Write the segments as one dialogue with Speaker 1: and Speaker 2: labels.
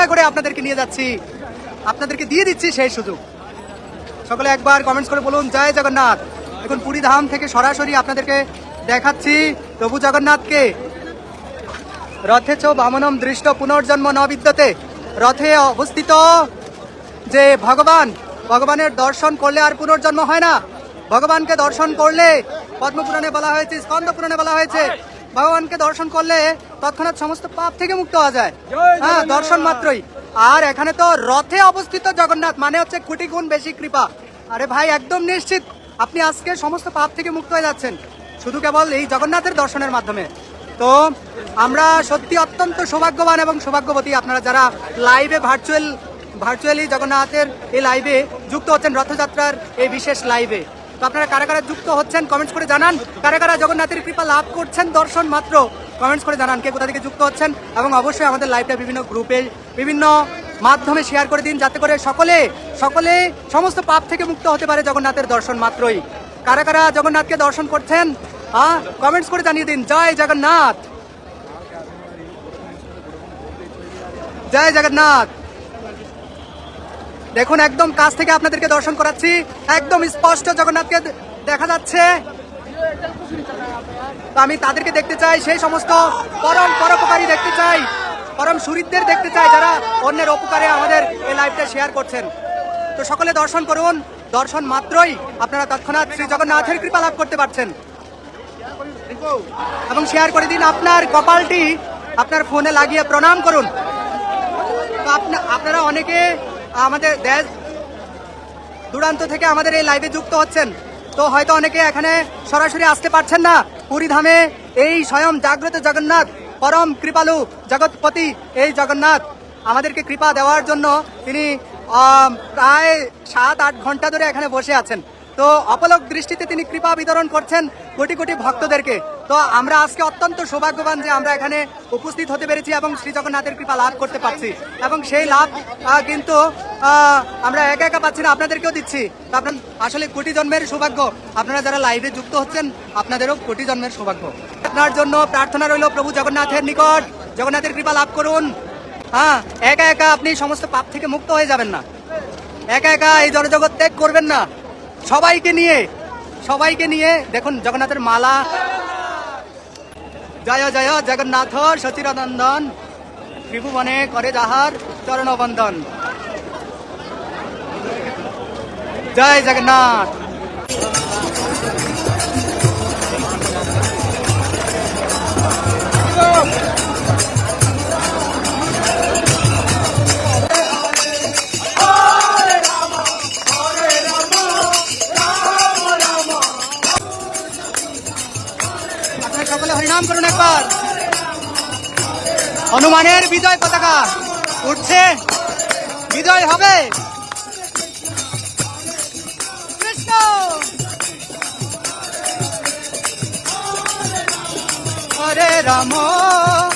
Speaker 1: তাড়াহুড়া করে আপনাদেরকে নিয়ে যাচ্ছি। আপনাদেরকে দিয়ে দিচ্ছি সেই সুযোগ। সকলে একবার কমেন্টস করে বলুন, জয় জগন্নাথ। এখন পুরী ধাম থেকে সরাসরি আপনাদেরকে দেখাচ্ছি, প্রভু জগন্নাথকে। রথে চ বামনম দৃষ্ট পুনর্জন্ম ন বিদ্যতে রথে অবস্থিত যে ভগবান, ভগবানের দর্শন করলে আর পুনর্জন্ম হয় না। ভগবানকে দর্শন করলে পদ্মপুরাণে বলা হয়েছে স্কন্দ পুরাণে বলা হয়েছে ভগবানকে দর্শন করলে তৎক্ষণাৎ সমস্ত পাপ থেকে মুক্ত হওয়া যায়। হ্যাঁ দর্শন মাত্রই। আর এখানে তো রথে অবস্থিত জগন্নাথ মানে হচ্ছে কোটি গুণ বেশি কৃপা। আরে ভাই একদম নিশ্চিত। আপনি আজকে সমস্ত পাপ থেকে মুক্ত হয়ে যাচ্ছেন। শুধু কেবল এই জগন্নাথের দর্শনের মাধ্যমে। তো আমরা সত্যি অত্যন্ত সৌভাগ্যবান এবং সৌভাগ্যবতী আপনারা যারা লাইভে ভার্চুয়াল ভার্চুয়ালি জগন্নাথের এই লাইভে যুক্ত হচ্ছেন রথযাত্রার এই বিশেষ লাইভে তো আপনারা কারা কারা যুক্ত হচ্ছেন কমেন্টস করে জানান। কারা কারা জগন্নাথের কৃপা লাভ করছেন, দর্শন মাত্র কমেন্টস করে জানান কে কোথা থেকে যুক্ত হচ্ছেন। এবং অবশ্যই আমাদের লাইভটা বিভিন্ন গ্রুপে বিভিন্ন মাধ্যমে শেয়ার করে দিন, যাতে করে সকলে সকলে সমস্ত পাপ থেকে মুক্ত হতে পারে জগন্নাথের দর্শন মাত্রই। কারা কারা জগন্নাথকে দর্শন করছেন হ্যাঁ কমেন্টস করে জানিয়ে দিন। জয় জগন্নাথ! জয় জগন্নাথ! দেখুন, একদম কাছ থেকে আপনাদেরকে দর্শন করাচ্ছি। একদম স্পষ্ট জগন্নাথকে দেখা যাচ্ছে। আমি তাদেরকে দেখতে চাই, সেই সমস্ত পরম পরোপকারী দেখতে চাই, পরম সুরিতদের দেখতে চাই, যারা অন্যের উপকারে আমাদের এই লাইভটা শেয়ার করছেন। তো সকলে দর্শন করুন। দর্শন মাত্রই আপনারা তৎক্ষণাৎ শ্রী জগন্নাথের কৃপা লাভ করতে পারছেন। এবং শেয়ার করে দিন আপনার কপালটি, আপনার ফোনে লাগিয়ে প্রণাম করুন। তো আপনা- আপনারা অনেকে আমাদের দেশ দূরান্ত থেকে আমাদের এই লাইভে যুক্ত হচ্ছেন। তো হয়তো অনেকে এখানে সরাসরি আসতে পারছেন না। পুরী ধামে এই স্বয়ং জাগ্রত জগন্নাথ, পরম কৃপালু জগৎপতি এই জগন্নাথ। আমাদেরকে কৃপা দেওয়ার জন্য তিনি প্রায় সাত, আট ঘণ্টা ধরে এখানে বসে আছেন। তো অপলক দৃষ্টিতে তিনি কৃপা বিতরণ করছেন কোটি কোটি ভক্তদেরকে। তো আমরা আজকে অত্যন্ত সৌভাগ্যবান যে আমরা এখানে উপস্থিত হতে পেরেছি এবং শ্রী জগন্নাথের কৃপা লাভ করতে পারছি। এবং সেই লাভ কিন্তু আমরা একা একা পাচ্ছি না, আপনাদেরকেও দিচ্ছি। আপনার, আসলে কোটি জন্মের সৌভাগ্য। আপনারা যারা লাইভে যুক্ত হচ্ছেন, আপনাদেরও কোটি জন্মের সৌভাগ্য। আপনার জন্য প্রার্থনা রইল প্রভু জগন্নাথের নিকট। জগন্নাথের কৃপা লাভ করুন। হ্যাঁ একা একা আপনি সমস্ত পাপ থেকে মুক্ত হয়ে যাবেন না। একা একা এই জনজগৎ ত্যাগ করবেন না। সবাইকে নিয়ে সবাইকে নিয়ে, দেখুন, জগন্নাথের মালা জয় জয় জগন্নাথ সচিরানন্দন ত্রিভুবনে করে যাহার চরণবন্দন। জয় জগন্নাথ। আপনারা করুন একবার। হনুমানের বিজয় পতাকা উঠছে। বিজয় হবে। কৃষ্ণ! হরে রাম। রাম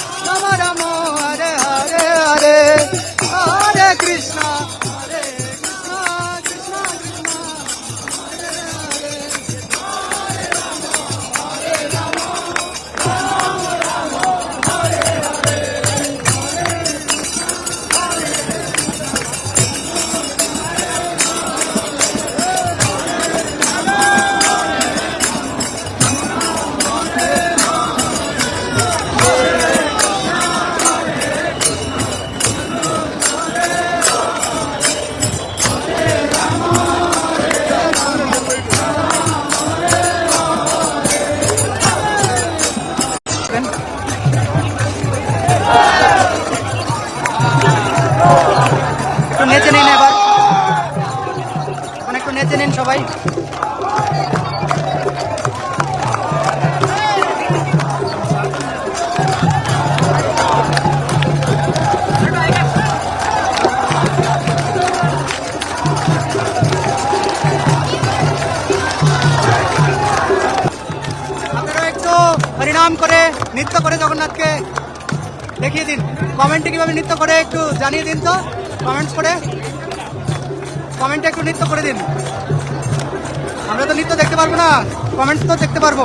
Speaker 1: হরিনাম করে নৃত্য করে জগন্নাথকে দেখিয়ে দিন। কমেন্টে কীভাবে নৃত্য করে একটু জানিয়ে দিন তো, কমেন্টস করে। কমেন্টে একটু নৃত্য করে দিন। আমরা তো নৃত্য দেখতে পারব না। কমেন্টস তো দেখতে পারব।